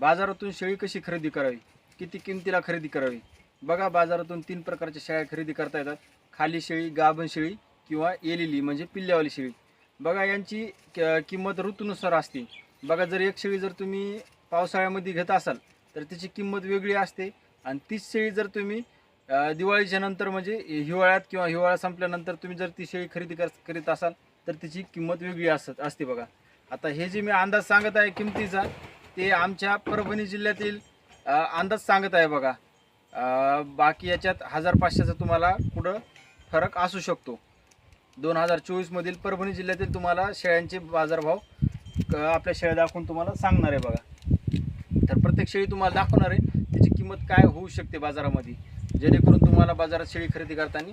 बाजारातून शेळी कशी खरेदी करावी? किती किमतीला खरेदी करावी? बघा बाजारातून तीन प्रकारच्या शेळ्या खरेदी करता येतात. खाली शेळी गाभण शेळी किंवा एलेली म्हणजे पिल्ल्यावाली शेळी. बघा यांची क- किंमत ऋतूनुसार असते. बघा जर एक शेळी जर तुम्ही पावसाळ्यामध्ये घेत असाल तर त्याची किंमत वेगळी असते. आणि तीच शेळी जर तुम्ही दिवाळीच्या नंतर म्हणजे हिवाळ्यात किंवा हिवाळा संपल्यानंतर तुम्ही जर ती शेळी खरेदी कर करीत असाल तर तिची किंमत वेगळी असत असते बघा. आता हे जे मी अंदाज सांगत आहे किमतीचा ते आमच्या परभणी जिल्ह्यातील अंदाज सांगत आहे बघा. बाकी याच्यात हजार पाचशेचा तुम्हाला कुठं फरक असू शकतो. दोन हजार चोवीसमधील परभणी जिल्ह्यातील तुम्हाला शेळ्यांचे बाजारभाव क- आपल्या शेळ्या दाखवून तुम्हाला सांगणार आहे बघा. तर प्रत्येक शेळी तुम्हाला दाखवणार आहे त्याची किंमत काय होऊ शकते बाजारामध्ये. जेणेकरून तुम्हाला बाजारात शेळी खरेदी करताना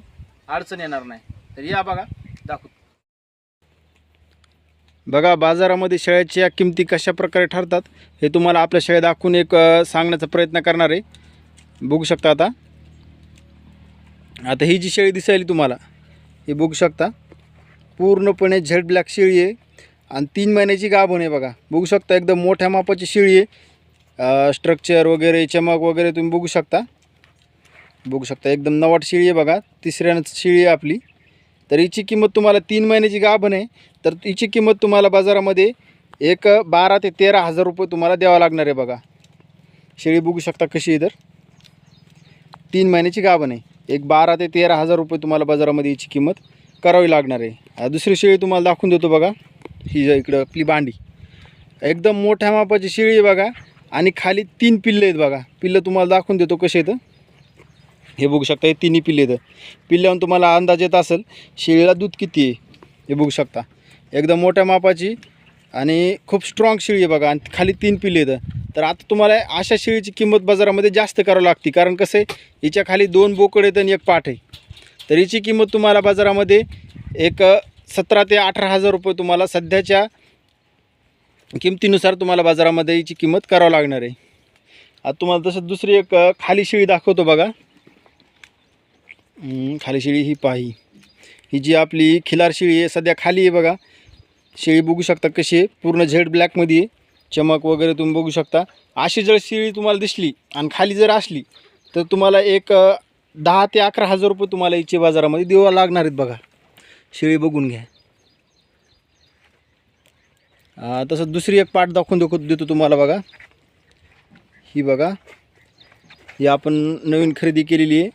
अडचण येणार नाही. तर या बघा दाखवतो. बघा बाजारामध्ये शेळ्याच्या किमती कशा प्रकारे ठरतात हे तुम्हाला आपल्या शेळ्या दाखवून एक सांगण्याचा प्रयत्न करणार आहे. बघू शकता आता. आता ही जी शेळी दिसायली तुम्हाला हे बघू शकता. पूर्णपणे झेड ब्लॅक शेळी आहे आणि तीन महिन्याची गाभण आहे बघा. बघू शकता एकदम मोठ्या मापाची शेळी आहे. स्ट्रक्चर वगैरे चमक वगैरे तुम्ही बघू शकता. बघू शकता एकदम नवाट शेळी आहे बघा. तिसऱ्या शेळी आहे आपली. तर हिची किंमत तुम्हाला तीन महिन्याची गाभण आहे. तर हिची किंमत तुम्हाला बाजारामध्ये एक बारा ते तेरा हजार रुपये तुम्हाला द्यावा लागणार आहे बघा. शेळी बघू शकता कशी इतर तीन महिन्याची गाभण आहे. एक बारा ते तेरा हजार रुपये तुम्हाला बाजारामध्ये हिची किंमत करावी लागणार आहे. दुसरी शेळी तुम्हाला दाखवून देतो बघा. ही इकडं आपली बांडी एकदम मोठ्या मापाची शेळी आहे बघा. आणि खाली तीन पिल्ले आहेत बघा. पिल्लं तुम्हाला दाखवून देतो कसे आहेत हे बघू शकता हे तिन्ही पिल्ले आहेत. पिल्ल्याहून तुम्हाला अंदाज येत असेल शेळीला दूध किती आहे? हे बघू शकता. एकदम मोठ्या मापाची आणि खूप स्ट्रॉंग शेळी आहे बघा आणि खाली तीन पिल्ले आहेत. तर आता तुम्हाला अशा शेळीची किंमत बाजारामध्ये जास्त करावं लागते. कारण कसं आहे हिच्या खाली दोन बोकड आहेत आणि एक पाठ आहे. तर हिची किंमत तुम्हाला बाजारामध्ये एक सतरा ते अठरा हजार रुपये तुम्हाला सध्याच्या किमतीनुसार तुम्हाला बाजारामध्ये हिची किंमत करावं लागणार आहे. आता तुम्हाला तसं दुसरी एक खाली शेळी दाखवतो बघा. खाली शेळी ही पाही ही. जी आपली खिलार शेळी आहे सध्या खाली आहे बघा. शेळी बघू शकता कशी आहे. पूर्ण झेड ब्लॅकमध्ये आहे. चमक वगैरे तुम्ही बघू शकता. अशी जर शेळी तुम्हाला दिसली आणि खाली जर असली तर तुम्हाला एक दहा ते अकरा हजार रुपये तुम्हाला हिचे बाजारामध्ये देवा लागणार आहेत बघा. शेळी बघून घ्या. तसं दुसरी एक पाठ दाखवून देतो देतो तुम्हाला बघा. ही बघा. ही आपण नवीन खरेदी केलेली आहे.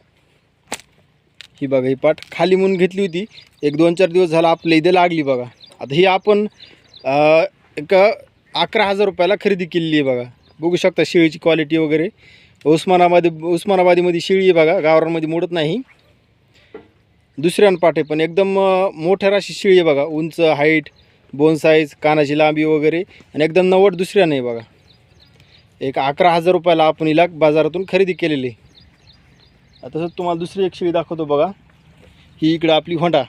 ही बघा ही पाठ खाली म्हणून घेतली होती. एक दोन चार दिवस झाला आपल्या इथे लागली बघा. आता ही आपण एक अकरा हजार रुपयाला खरेदी केलेली आहे बघा. बघू शकता शेळीची क्वालिटी वगैरे. उस्मानाबादी उस्मानाबादीमध्ये शेळी आहे बघा गावरांमध्ये मोडत नाही. दुसऱ्यान पाठ आहे पण एकदम मोठ्या राशी शेळी आहे बघा. उंच हाईट बोन साईज कानाची लांबी वगैरे. आणि एकदम नव्वद दुसऱ्यानं आहे बघा. एक अकरा हजार रुपयाला आपण हिला बाजारातून खरेदी केलेली आहे. तसंच तुम्हाला दुसरी एक शेळी दाखवतो बघा. ही इकडं आपली होंडा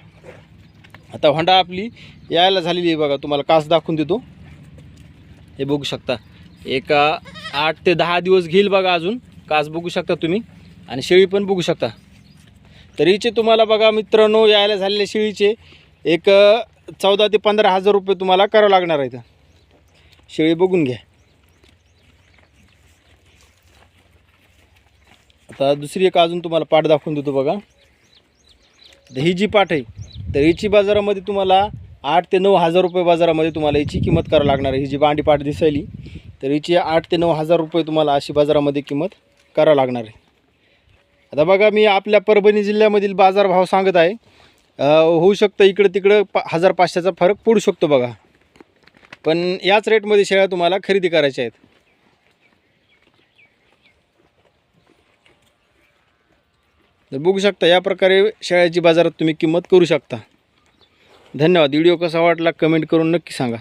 आता होंडा आपली यायला झालेली आहे बघा. तुम्हाला कास दाखवून देतो. हे बघू शकता. एक आठ ते दहा दिवस घेईल बघा अजून. कास बघू शकता तुम्ही. आणि शेळी पण बघू शकता. तरीचे तुम्हाला बघा मित्रांनो यायला झालेल्या शेळीचे एक चौदा ते पंधरा हजार रुपये तुम्हाला करावं लागणार आहेत शेळी बघून घ्या. आता दुसरी एक अजून तुम्हाला पाठ दाखवून देतो बघा. तर ही जी पाठ आहे तर हिची बाजारामध्ये तुम्हाला आठ ते नऊ हजार रुपये बाजारामध्ये तुम्हाला हिची किंमत करावं लागणार आहे. ही जी बांडी पाठ दिसायली तर हिची आठ ते नऊ हजार रुपये तुम्हाला अशी बाजारामध्ये किंमत करावं लागणार आहे. आता बघा मी आपल्या परभणी जिल्ह्यामधील बाजारभाव सांगत आहे. होऊ शकतं इकडं तिकडं पा हजार पाचशेचा फरक पडू शकतो बघा. पण याच रेटमध्ये शेळ्या तुम्हाला खरेदी करायच्या आहेत. तर बघू शकता या प्रकारे शेळ्याची बाजारात तुम्ही किंमत करू शकता. धन्यवाद. व्हिडिओ कसा वाटला कमेंट करून नक्की सांगा.